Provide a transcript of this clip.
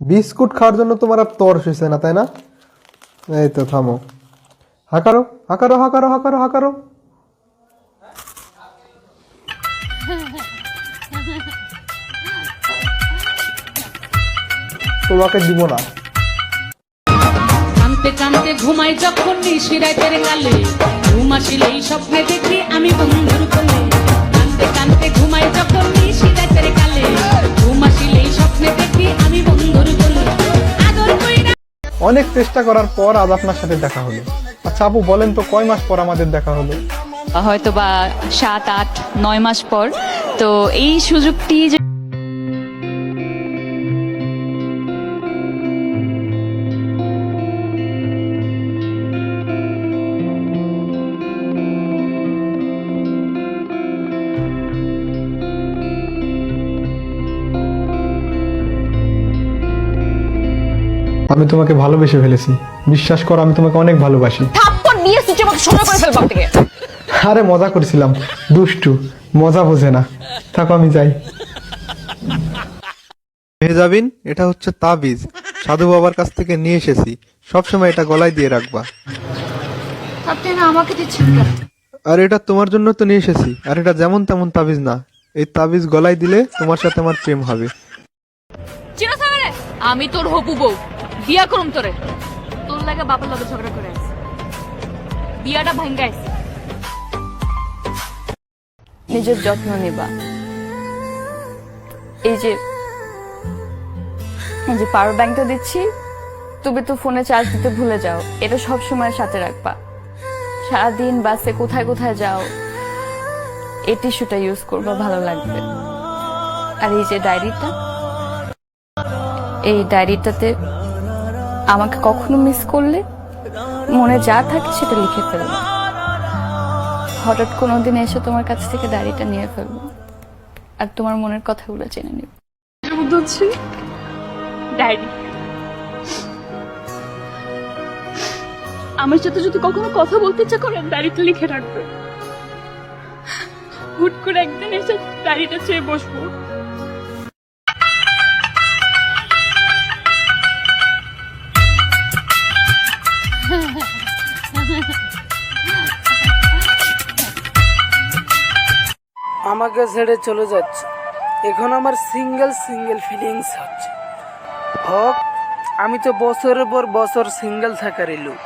Biscuit খাওয়ার জন্য তোমার আর তর হয়েছে না, তাই না? এই তো থামো। হাকারো হাকারো হাকারো হাকারো হাকারো। তোমাকে দিব না। কানতে কানতে ঘুমাই যখন নিশিরাতের কালে ঘুম আসিলেই স্বপ্নে অনেক চেষ্টা করার পর আজ আপনার সাথে দেখা হলো। আচ্ছা আপু, বলেন তো, কয় মাস পর আমাদের দেখা হলো? হয়তো বা সাত, আট, নয় মাস পর। তো এই সুযোগটি যে আমি তোমাকে ভালোবেসে ফেলেছি। বিশ্বাস করো আমি তোমাকে অনেক ভালোবাসি। থাপ্পড় দিয়ে সুচের মতো সোজা করে ফেলব থেকে আরে মজা করছিলাম। দুষ্টু মজা বোঝে না। থাকো আমি যাই। মেহজাবিন এটা হচ্ছে তাবিজ। সাধু বাবার কাছ থেকে নিয়ে এসেছি। সবসময় এটা গলায় দিয়ে রাখবা। আপনি না আমাকে দিচ্ছেন কেন? আর এটা তোমার জন্য তো নিয়ে এসেছি। আর এটা যেমন তেমন তাবিজ না। এই তাবিজ গলায় দিলে তোমার সাথে আমার প্রেম হবে। সামনে আমি তোর হবু বউ। বিয়া করুম তোরে। তোর লাগে বাবার লগে ঝগড়া করে আইছি। বিয়াটা ভাঙ্গা আইছি। নিজের যত্ন নিবা। এই যে এই যে পাওয়ার ব্যাংকটা দিচ্ছি, তুমি তো ফোনে চার্জ দিতে ভুলে যাও। এটা সব সময় সাথে রাখবা। সারাদিন বাসে কোথায় কোথায় যাও, এই টিস্যুটা ইউজ করবা, ভালো লাগবে। আর এই যে ডায়েরিটা এই ডায়েরিটাতে আমাকে কখনো মিস করলে মনে যা থাকে সেটা লিখে ফেলব। হঠাৎ কোনোদিন এসে তোমার কাছ থেকে ডায়েরিটা নিয়ে ফেলব। আর তোমার মনের কথাগুলো জেনে নেব। ডায়েরি। আমার সাথে যদি কখনো কথা বলতে ইচ্ছা করেন ডায়েরিটা লিখে রাখবে। হুট করে একদিন এসে ডায়েরিটা চেয়ে বসবো। আমাকে ছেড়ে চলে যাচ্ছে। এখন আমার সিঙ্গেল সিঙ্গেল ফিলিংস হচ্ছে। হোক, আমি তো বছরের পর বছর সিঙ্গেল থাকারই লোক।